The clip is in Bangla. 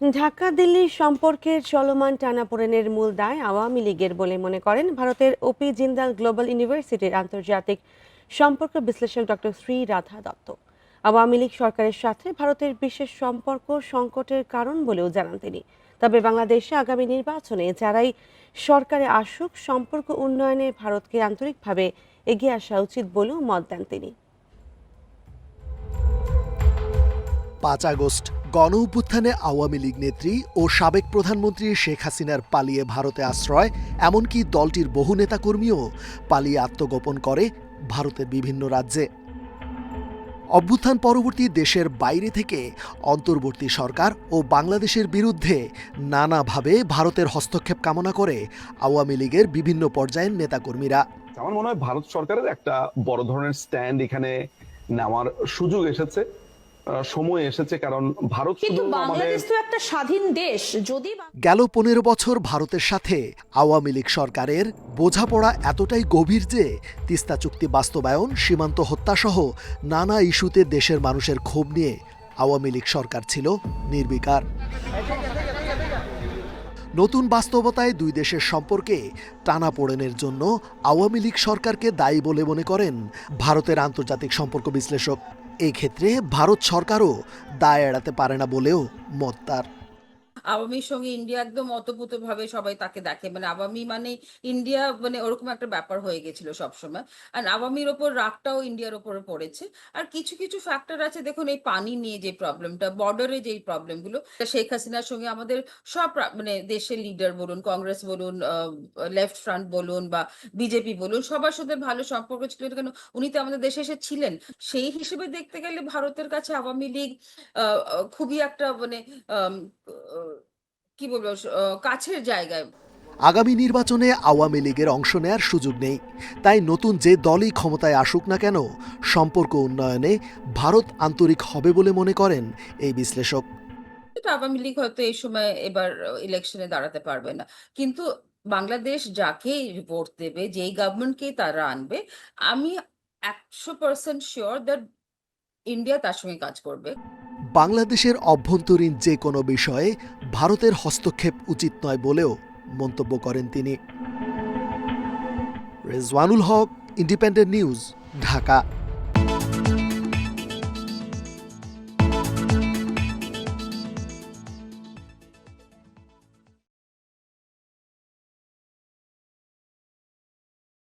ঢাকা দিল্লির সম্পর্কের চলমান টানাপোড়েনের মূল দায় আওয়ামী লীগের বলে মনে করেন ভারতের ওপি জিন্দাল গ্লোবাল ইউনিভার্সিটির আন্তর্জাতিক সম্পর্ক বিশ্লেষক ডক্টর শ্রী রাধা দত্ত। আওয়ামী লীগ সরকারের সাথে ভারতের বিশেষ সম্পর্ক সংকটের কারণ বলেও জানান তিনি। তবে বাংলাদেশে আগামী নির্বাচনে যারাই সরকারে আসুক, সম্পর্ক উন্নয়নে ভারতকে আন্তরিকভাবে এগিয়ে আসা উচিত বলেও মত দেন তিনি। পাঁচ আগস্ট গণ আওয়ামী লীগ নেত্রী ও সাবেক প্রধানমন্ত্রী শেখ হাসিনার পালিয়ে ভারতে আশ্রয়, এমনকি দলটির বহু নেতাকর্মীও পালিয়ে আত্মগোপন করে ভারতের বিভিন্ন রাজ্যে। অভ্যুত্থান পরবর্তী দেশের বাইরে থেকে অন্তর্বর্তী সরকার ও বাংলাদেশের বিরুদ্ধে নানাভাবে ভারতের হস্তক্ষেপ কামনা করে আওয়ামী লীগের বিভিন্ন পর্যায়ের নেতাকর্মীরা। আমার মনে হয় ভারত সরকারের একটা বড় ধরনের স্ট্যান্ড এখানে নেওয়ার সুযোগ এসেছে। সময় এসেছে কারণ ভারত কিন্তু বাংলাদেশ তো একটা স্বাধীন দেশ। যদি গেল পনেরো বছর ভারতের সাথে আওয়ামী লীগ সরকারের বোঝাপড়া এতটাই গভীর যে তিস্তা চুক্তি বাস্তবায়ন সীমান্ত হত্যাসহ নানা ইস্যুতে দেশের মানুষের ক্ষোভ নিয়ে আওয়ামী লীগ সরকার ছিল নির্বিকার। নতুন বাস্তবতায় দুই দেশের সম্পর্কে টানাপোড়েনের জন্য আওয়ামী লীগ সরকারকে দায়ী বলে মনে করেন ভারতের আন্তর্জাতিক সম্পর্ক বিশ্লেষক এই ক্ষেত্রে ভারত সরকারও দায় এড়াতে পারে না বলেও মত তার। আওয়ামীর সঙ্গে ইন্ডিয়া একদম অতপ্রত ভাবে সবাই তাকে দেখে। মানে আওয়ামী মানে ইন্ডিয়া মানে ওরকম একটা ব্যাপার হয়ে গেছিল সবসময়। আর আওয়ামীর ওপর রাগটাও ইন্ডিয়ার ওপরে পড়েছে। আর কিছু কিছু ফ্যাক্টর আছে, দেখুন এই পানি নিয়ে যে প্রবলেমটা বর্ডারে যে প্রবলেমগুলো শেখ হাসিনার সঙ্গে আমাদের সব মানে দেশের লিডার বলুন কংগ্রেস বলুন লেফট ফ্রন্ট বলুন বা বিজেপি বলুন, সবার সাথে ভালো সম্পর্ক ছিল। কেন উনি তো আমাদের দেশে এসে ছিলেন। সেই হিসেবে দেখতে গেলে ভারতের কাছে আওয়ামী লীগ খুবই একটা মানে কি বলব কাছের জায়গায়। আগামী নির্বাচনে আওয়ামী লীগের অংশ নেয়ার সুযোগ নেই। তাই নতুন যে দলই ক্ষমতায় আসুক না কেন সম্পর্ক উন্নয়নে ভারত আন্তরিক হবে বলে মনে করেন এই বিশ্লেষক। আওয়ামী লীগ হয়তো এই সময় এবার ইলেকশনে দাঁড়াতে পারবে না। কিন্তু বাংলাদেশ যাকেই ভোট দেবে যেই গভর্নমেন্টকেই তারা আনবে আমি একশো পার্সেন্ট শিওর দ্যাট ইন্ডিয়া তার সঙ্গে কাজ করবে। বাংলাদেশের অভ্যন্তরীণ যে কোনো বিষয়ে ভারতের হস্তক্ষেপ উচিত নয় বলেও মন্তব্য করেন তিনি। Rezwanul Haque, Independent News, Dhaka.